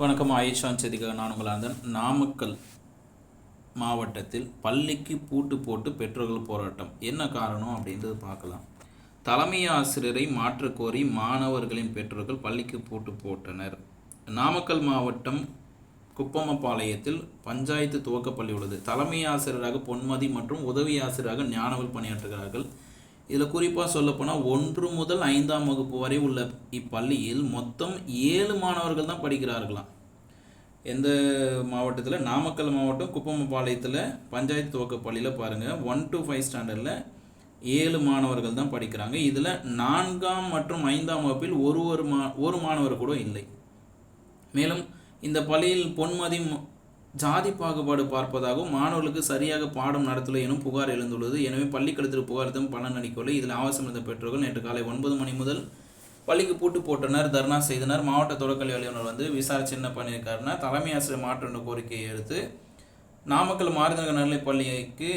வணக்கம் ஆயுஷான் செய்திக்காக நான் உங்களாந்தன் நாமக்கல் மாவட்டத்தில் பள்ளிக்கு பூட்டு போட்டு பெற்றோர்கள் போராட்டம். என்ன காரணம் அப்படின்றது பார்க்கலாம். தலைமை ஆசிரியரை மாற்றக்கோரி மாணவர்களின் பெற்றோர்கள் பள்ளிக்கு பூட்டு போட்டனர். நாமக்கல் மாவட்டம் குப்பமப்பாளையத்தில் பஞ்சாயத்து துவக்கப்பள்ளி உள்ளது. தலைமை ஆசிரியராக பொன்மதி மற்றும் உதவி ஆசிரியராக ஞானவல் பணியாற்றுகிறார்கள். இதில் குறிப்பாக சொல்லப்போனால் ஒன்று முதல் ஐந்தாம் வகுப்பு வரை உள்ள இப்பள்ளியில் மொத்தம் ஏழு மாணவர்கள் தான் படிக்கிறார்களாம். எந்த மாவட்டத்தில்? நாமக்கல் மாவட்டம் குப்பமபாளையத்தில் பஞ்சாயத்து துவக்க பள்ளியில் பாருங்கள் ஒன் டு ஃபைவ் ஸ்டாண்டர்டில் ஏழு மாணவர்கள் தான் படிக்கிறாங்க. இதில் நான்காம் மற்றும் ஐந்தாம் வகுப்பில் ஒரு ஒரு மா ஒரு மாணவர் கூட இல்லை. மேலும் இந்த பள்ளியில் பொன்மதி ஜாதி பாகுபாடு பார்ப்பதாகவும் மாணவர்களுக்கு சரியாக பாடம் நடத்தலை எனும் புகார் எழுந்துள்ளது. எனவே பள்ளிக்கடத்தில் புகார் எதுவும் பலன் அளிக்கவில்லை. இதில் ஆவாசம் இருந்த பெற்றோர்கள் நேற்று காலை ஒன்பது மணி முதல் பள்ளிக்கு பூட்டு போட்டனர் தர்ணா செய்தனர். மாவட்ட தொடக்கல்வி அலுவலர் வந்து விசாரிச்சு என்ன பண்ணியிருக்காருன்னா தலைமை ஆசிரியர் மாற்றம் கோரிக்கையை எடுத்து நாமக்கல் மாறுதக நடுநிலைப் பள்ளிக்கு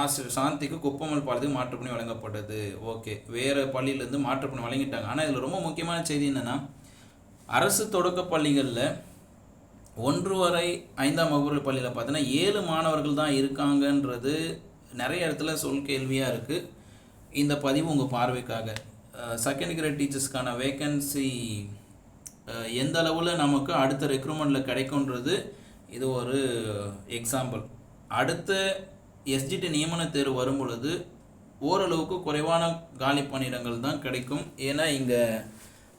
ஆசிரியர் சாந்திக்கு குப்பமல் பாலத்துக்கு மாற்றுப்பணி வழங்கப்பட்டது. ஓகே. வேறு பள்ளியிலேருந்து மாற்றுப்பணி வழங்கிட்டாங்க. ஆனால் இதில் ரொம்ப முக்கியமான செய்தி என்னென்னா அரசு தொடக்க பள்ளிகளில் ஒன்று வரை ஐந்தாம் வகுப்பு பள்ளியில் பார்த்தீங்கன்னா ஏழு மாணவர்கள் தான் இருக்காங்கன்றது நிறைய இடத்துல சொல் கேள்வியாக இருக்குது இந்த பதிவு உங்கள் பார்வைக்காக. செகண்ட் கிரேட் டீச்சர்ஸ்க்கான வேக்கன்சி எந்த அளவில் நமக்கு அடுத்த ரெக்ரூட்மெண்ட்டில் கிடைக்குன்றது இது ஒரு எக்ஸாம்பிள் அடுத்த எஸ்ஜிடி நியமன தேர்வு வரும் பொழுது ஓரளவுக்கு குறைவான காலி பணியிடங்கள் தான் கிடைக்கும். ஏன்னா இங்கே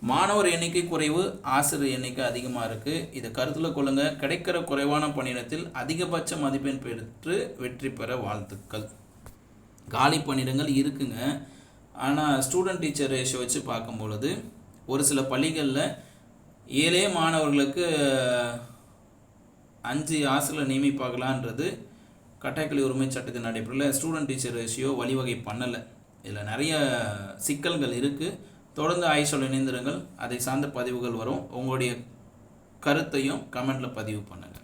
மாணவர் எண்ணிக்கை குறைவு ஆசிரியர் எண்ணிக்கை அதிகமாக இருக்குது இதை கருத்தில் கொள்ளுங்கள் கிடைக்கிற குறைவான பணியிடத்தில் அதிகபட்ச மதிப்பெண் பெற்று வெற்றி பெற வாழ்த்துக்கள். காலி பணியிடங்கள் இருக்குங்க. ஆனால் ஸ்டூடெண்ட் டீச்சர் ரேஷியோ வச்சு பார்க்கும் பொழுது ஒரு சில பள்ளிகளில் ஏழே மாணவர்களுக்கு அஞ்சு ஆசிரியர் நியமிப்பாகலான்றது கட்டாயக்கல்வி உரிமை சட்டத்தின் அடிப்படையில் ஸ்டூடெண்ட் டீச்சர் ரேஷியோ வழிவகை பண்ணலை. இதில் நிறைய சிக்கல்கள் இருக்குது தொடர்ந்து ஆயுஷோல் இணைந்திருங்கள். அதை சார்ந்த பதிவுகள் வரும். உங்களுடைய கருத்தையும் கமெண்ட்டில் பதிவு பண்ணுங்கள்